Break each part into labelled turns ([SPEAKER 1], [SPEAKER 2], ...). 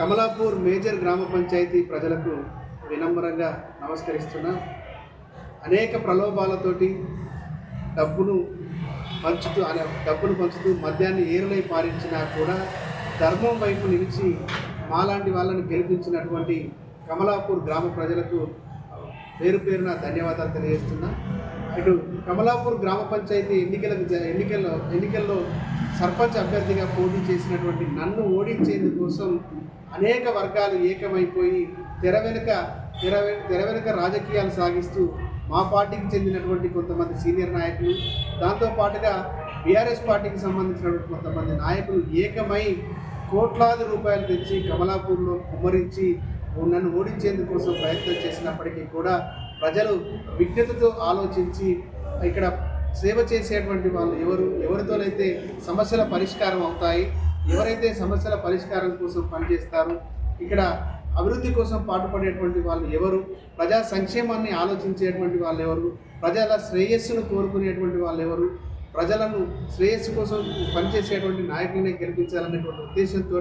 [SPEAKER 1] Kamalapur major గ్రామ పంచాయతీ ప్రజలకు వినమ్రంగా నమస్కరిస్తున్నా. అనేక ప్రలోభాలతోటి డబ్బును పంచుతూ అనే డబ్బును పంచుతూ మద్యాన్ని ఏరులై పారించినా కూడా ధర్మం వైపు నిలిచి మాలాంటి వాళ్ళని గెలిపించినటువంటి కమలాపూర్ గ్రామ ప్రజలకు పేరు పేరున ధన్యవాదాలు తెలియజేస్తున్నా. ఇటు కమలాపూర్ గ్రామ పంచాయతీ ఎన్నికలకు ఎన్నికల్లో ఎన్నికల్లో సర్పంచ్ అభ్యర్థిగా పోటీ చేసినటువంటి నన్ను ఓడించేందుకోసం అనేక వర్గాలు ఏకమైపోయి తెర వెనుక తెర వె- తెర వెనుక రాజకీయాలు సాగిస్తూ మా పార్టీకి చెందినటువంటి కొంతమంది సీనియర్ నాయకులు దాంతోపాటుగా బీఆర్ఎస్ పార్టీకి సంబంధించినటువంటి కొంతమంది నాయకులు ఏకమై కోట్లాది రూపాయలు తెచ్చి కమలాపూర్లో కుమ్మరించి నన్ను ఓడించేందుకోసం ప్రయత్నం చేసినప్పటికీ కూడా ప్రజలు విజ్ఞతతో ఆలోచించి ఇక్కడ సేవ చేసేటువంటి వాళ్ళు ఎవరు? ఎవరితోనైతే సమస్యల పరిష్కారం అవుతాయి ఎవరైతే సమస్యల పరిష్కారం కోసం పనిచేస్తారో ఇక్కడ అభివృద్ధి కోసం పాటుపడేటువంటి వాళ్ళు ఎవరు? ప్రజా సంక్షేమాన్ని ఆలోచించేటువంటి వాళ్ళు ఎవరు? ప్రజల శ్రేయస్సును కోరుకునేటువంటి వాళ్ళు ఎవరు? ప్రజలను శ్రేయస్సు కోసం పనిచేసేటువంటి నాయకులనే గెలిపించాలనేటువంటి ఉద్దేశంతో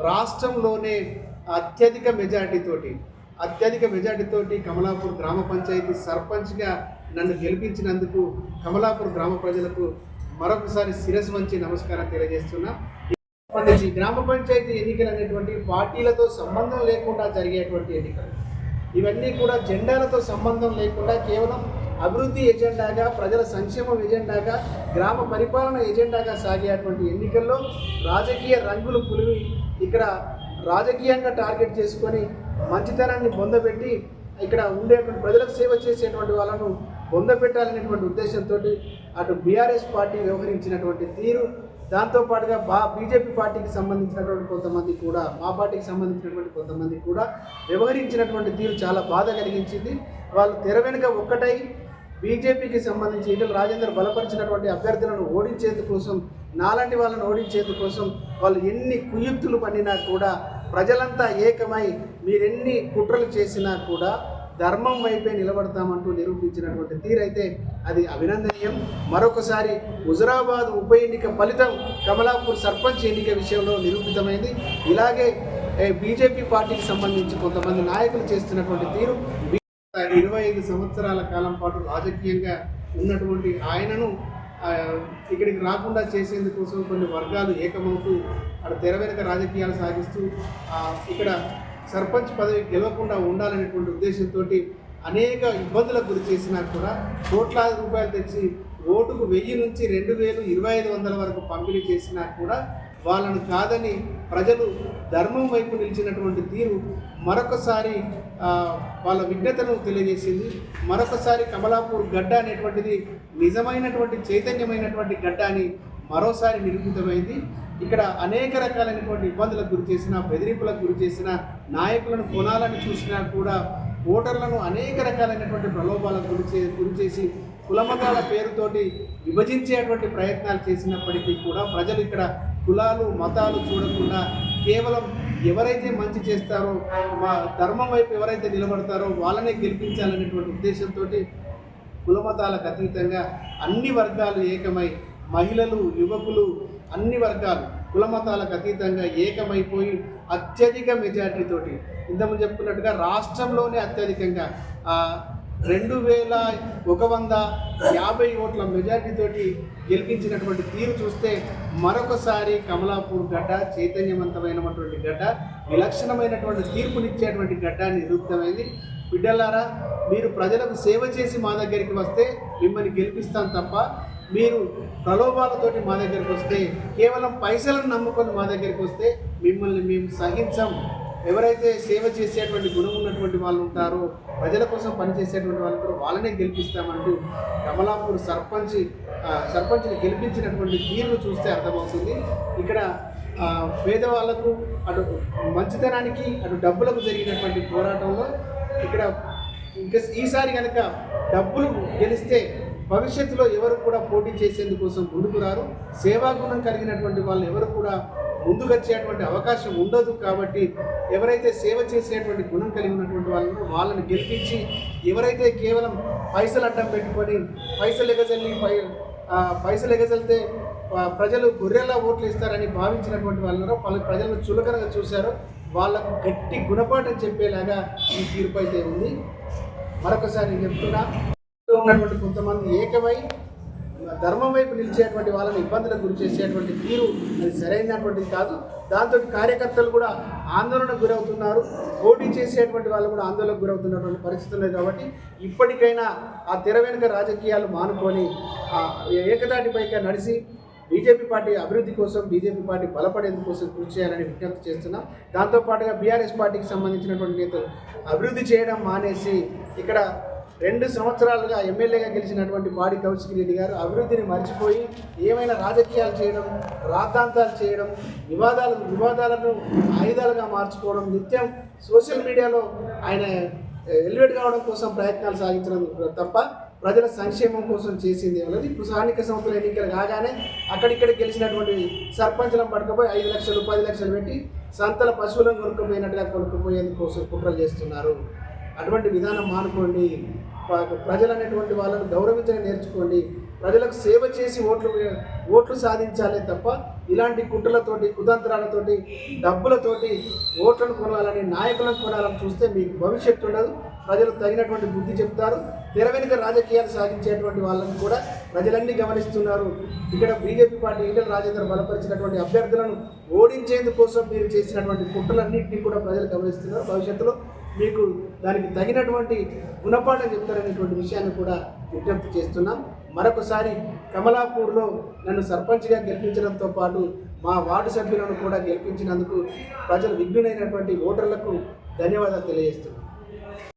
[SPEAKER 1] రాష్ట్రంలోనే అత్యధిక మెజార్టీతోటి అత్యధిక మెజార్టీతోటి కమలాపూర్ గ్రామ పంచాయతీ సర్పంచ్గా నన్ను గెలిపించినందుకు కమలాపూర్ గ్రామ ప్రజలకు మరొకసారి శిరస్సు వంచి నమస్కారం తెలియజేస్తున్నా. గ్రామ పంచాయతీ ఎన్నికలు అనేటువంటి పార్టీలతో సంబంధం లేకుండా జరిగేటువంటి ఎన్నికలు. ఇవన్నీ కూడా జెండాలతో సంబంధం లేకుండా కేవలం అభివృద్ధి ఎజెండాగా ప్రజల సంక్షేమం ఎజెండాగా గ్రామ పరిపాలన ఎజెండాగా సాగేటువంటి ఎన్నికల్లో రాజకీయ రంగులు పులివి ఇక్కడ రాజకీయంగా టార్గెట్ చేసుకొని మంచితనాన్ని పొందబెట్టి ఇక్కడ ఉండేటువంటి ప్రజలకు సేవ చేసేటువంటి వాళ్ళను పొందపెట్టాలనేటువంటి ఉద్దేశంతో అటు బీఆర్ఎస్ పార్టీ వ్యవహరించినటువంటి తీరు దాంతోపాటుగా బా బీజేపీ పార్టీకి సంబంధించినటువంటి కొంతమంది కూడా మా పార్టీకి సంబంధించినటువంటి కొంతమంది కూడా వ్యవహరించినటువంటి తీరు చాలా బాధ కలిగించింది. వాళ్ళు తెర వెనుక ఒక్కటై బీజేపీకి సంబంధించి ఈటల రాజేందర్ బలపరిచినటువంటి అభ్యర్థులను ఓడించేందుకోసం నాలాంటి వాళ్ళని ఓడించేందుకోసం వాళ్ళు ఎన్ని కుయుక్తులు పన్నినా కూడా ప్రజలంతా ఏకమై మీరెన్ని కుట్రలు చేసినా కూడా ధర్మం వైపే నిలబడతామంటూ నిరూపించినటువంటి తీరైతే అది అభినందనీయం. మరొకసారి హుజరాబాద్ ఉప ఎన్నిక ఫలితం కమలాపూర్ సర్పంచ్ ఎన్నిక విషయంలో నిరూపితమైంది. ఇలాగే బీజేపీ పార్టీకి సంబంధించి కొంతమంది నాయకులు చేస్తున్నటువంటి తీరు ఇరవై ఐదు సంవత్సరాల కాలం పాటు రాజకీయంగా ఉన్నటువంటి ఆయనను ఇక్కడికి రాకుండా చేసేందుకోసం కొన్ని వర్గాలు ఏకమవుతూ అక్కడ తెర వెనుక రాజకీయాలు సాగిస్తూ ఇక్కడ సర్పంచ్ పదవి గెలవకుండా ఉండాలనేటువంటి ఉద్దేశంతో అనేక ఇబ్బందులకు గురి చేసినా కూడా కోట్లాది రూపాయలు తెచ్చి ఓటుకు వెయ్యి నుంచి రెండు వేలు ఇరవై ఐదు వందల వరకు పంపిణీ చేసినా కూడా వాళ్ళను కాదని ప్రజలు ధర్మం వైపు నిలిచినటువంటి తీరు మరొకసారి వాళ్ళ విఘ్నతను తెలియజేసింది. మరొకసారి కమలాపూర్ గడ్డ అనేటువంటిది నిజమైనటువంటి చైతన్యమైనటువంటి గడ్డ అని మరోసారి నిరూపితమైంది. ఇక్కడ అనేక రకాలైనటువంటి ఇబ్బందులకు గురి చేసిన బెదిరింపులకు గురి చేసిన నాయకులను కొనాలని చూసినా కూడా ఓటర్లను అనేక రకాలైనటువంటి ప్రలోభాలకు గురి చే గురి చేసి కులమతాల పేరుతోటి విభజించేటువంటి ప్రయత్నాలు చేసినప్పటికీ కూడా ప్రజలు ఇక్కడ కులాలు మతాలు చూడకుండా కేవలం ఎవరైతే మంచి చేస్తారో మా ధర్మం వైపు ఎవరైతే నిలబడతారో వాళ్ళనే గెలిపించాలనేటువంటి ఉద్దేశంతో కులమతాలకు అతీతంగా అన్ని వర్గాలు ఏకమై మహిళలు యువకులు అన్ని వర్గాలు కులమతాలకు అతీతంగా ఏకమైపోయి అత్యధిక మెజారిటీతోటి ఇంతకుముందు చెప్పుకున్నట్టుగా రాష్ట్రంలోనే అత్యధికంగా రెండు వేల ఒక వంద యాభై ఓట్ల మెజార్టీతోటి గెలిపించినటువంటి తీరు చూస్తే మరొకసారి కమలాపూర్ గడ్డ చైతన్యవంతమైనటువంటి గడ్డ విలక్షణమైనటువంటి తీర్పునిచ్చేటువంటి గడ్డ నిరుక్తమైంది బిడ్డలారా మీరు ప్రజలకు సేవ చేసి మా దగ్గరికి వస్తే మిమ్మల్ని గెలిపిస్తాం తప్ప మీరు ప్రలోభాలతోటి మా దగ్గరికి వస్తే కేవలం పైసలను నమ్ముకొని మా దగ్గరికి వస్తే మిమ్మల్ని మేము సహించం. ఎవరైతే సేవ చేసేటువంటి గుణం ఉన్నటువంటి వాళ్ళు ఉంటారో ప్రజల కోసం పనిచేసేటువంటి వాళ్ళు ఉంటారో వాళ్ళనే గెలిపిస్తామంటూ కమలాపూర్ సర్పంచ్ సర్పంచ్ని గెలిపించినటువంటి తీరును చూస్తే అర్థమవుతుంది. ఇక్కడ పేదవాళ్ళకు అటు మంచితనానికి అటు డబ్బులకు జరిగినటువంటి పోరాటంలో ఇక్కడ ఇంకా ఈసారి కనుక డబ్బులు గెలిస్తే భవిష్యత్తులో ఎవరు కూడా పోటీ చేసేందుకోసం ముందుకు రారు. సేవాగుణం కలిగినటువంటి వాళ్ళు ఎవరు కూడా ముందుకొచ్చేటువంటి అవకాశం ఉండదు కాబట్టి ఎవరైతే సేవ చేసేటువంటి గుణం కలిగి ఉన్నటువంటి వాళ్ళను వాళ్ళని గెలిపించి ఎవరైతే కేవలం పైసలు అడ్డం పెట్టుకొని పైసలు ఎగజల్లి పై పైసలు ఎగజల్తే ప్రజలు గొర్రెలా ఓట్లు ఇస్తారని భావించినటువంటి వాళ్ళను వాళ్ళ ప్రజలను చులకనగా చూశారు వాళ్ళకు గట్టి గుణపాఠం చెప్పేలాగా ఈ తీర్పు అయితే ఉంది. మరొకసారి చెప్తున్నా ఉన్నటువంటి కొంతమంది ఏకమై ధర్మం వైపు నిలిచేటువంటి వాళ్ళని ఇబ్బందులకు గురి చేసేటువంటి తీరు అది సరైనటువంటిది కాదు. దాంతో కార్యకర్తలు కూడా ఆందోళనకు గురవుతున్నారు. పోటీ చేసేటువంటి వాళ్ళు కూడా ఆందోళనకు గురవుతున్నటువంటి పరిస్థితి కాబట్టి ఇప్పటికైనా ఆ తెర వెనుక రాజకీయాలు మానుకొని ఆ ఏకదాటిపైగా నడిచి బీజేపీ పార్టీ అభివృద్ధి కోసం బీజేపీ పార్టీ బలపడేందుకు కోసం కృషి చేయాలని విజ్ఞప్తి చేస్తున్నాం. దాంతోపాటుగా బీఆర్ఎస్ పార్టీకి సంబంధించినటువంటి నేతలు అభివృద్ధి చేయడం మానేసి ఇక్కడ రెండు సంవత్సరాలుగా ఎమ్మెల్యేగా గెలిచినటువంటి మాడి కౌశిక్ రెడ్డి గారు అభివృద్ధిని మర్చిపోయి ఏమైనా రాజకీయాలు చేయడం రాద్ధాంతాలు చేయడం వివాదాలు వివాదాలను ఆయుధాలుగా మార్చుకోవడం నిత్యం సోషల్ మీడియాలో ఆయన ఎలివేట్ కావడం కోసం ప్రయత్నాలు సాగించడం తప్ప ప్రజల సంక్షేమం కోసం చేసింది ఏమన్నది ఇప్పుడు స్థానిక సంస్థల ఎన్నికలు కాగానే అక్కడిక్కడ గెలిచినటువంటి సర్పంచులను పడకపోయి ఐదు లక్షలు పది లక్షలు పెట్టి సంతల పశువులను కొనుక్కుపోయినట్టుగా కొనుక్కుపోయేందుకు కోసం కుట్రలు చేస్తున్నారు. అటువంటి విధానం మానుకోండి. ప్రజలు అనేటువంటి వాళ్ళను గౌరవించడం నేర్చుకోండి. ప్రజలకు సేవ చేసి ఓట్లు ఓట్లు సాధించాలే తప్ప ఇలాంటి కుట్రలతోటి కుతంత్రాలతోటి డబ్బులతోటి ఓట్లను కొనాలని నాయకులను కొనాలని చూస్తే మీకు భవిష్యత్తు ఉండదు. ప్రజలు తగినటువంటి బుద్ధి చెప్తారు. తెర వెనుక రాజకీయాలు సాగించేటువంటి వాళ్ళని కూడా ప్రజలన్నీ గమనిస్తున్నారు. ఇక్కడ బీజేపీ పార్టీ ఈటల రాజేందర్ బలపరిచినటువంటి అభ్యర్థులను ఓడించేందుకోసం మీరు చేసినటువంటి కుట్రలన్నింటినీ కూడా ప్రజలు గమనిస్తున్నారు. భవిష్యత్తులో మీకు దానికి తగినటువంటి గుణపాఠం చెప్తారనేటువంటి విషయాన్ని కూడా విజ్ఞప్తి చేస్తున్నాం. మరొకసారి కమలాపూర్లో నన్ను సర్పంచ్గా గెలిపించడంతో పాటు మా వార్డు సభ్యులను కూడా గెలిపించినందుకు ప్రజలు విఘ్నులైనటువంటి ఓటర్లకు ధన్యవాదాలు తెలియజేస్తున్నాం.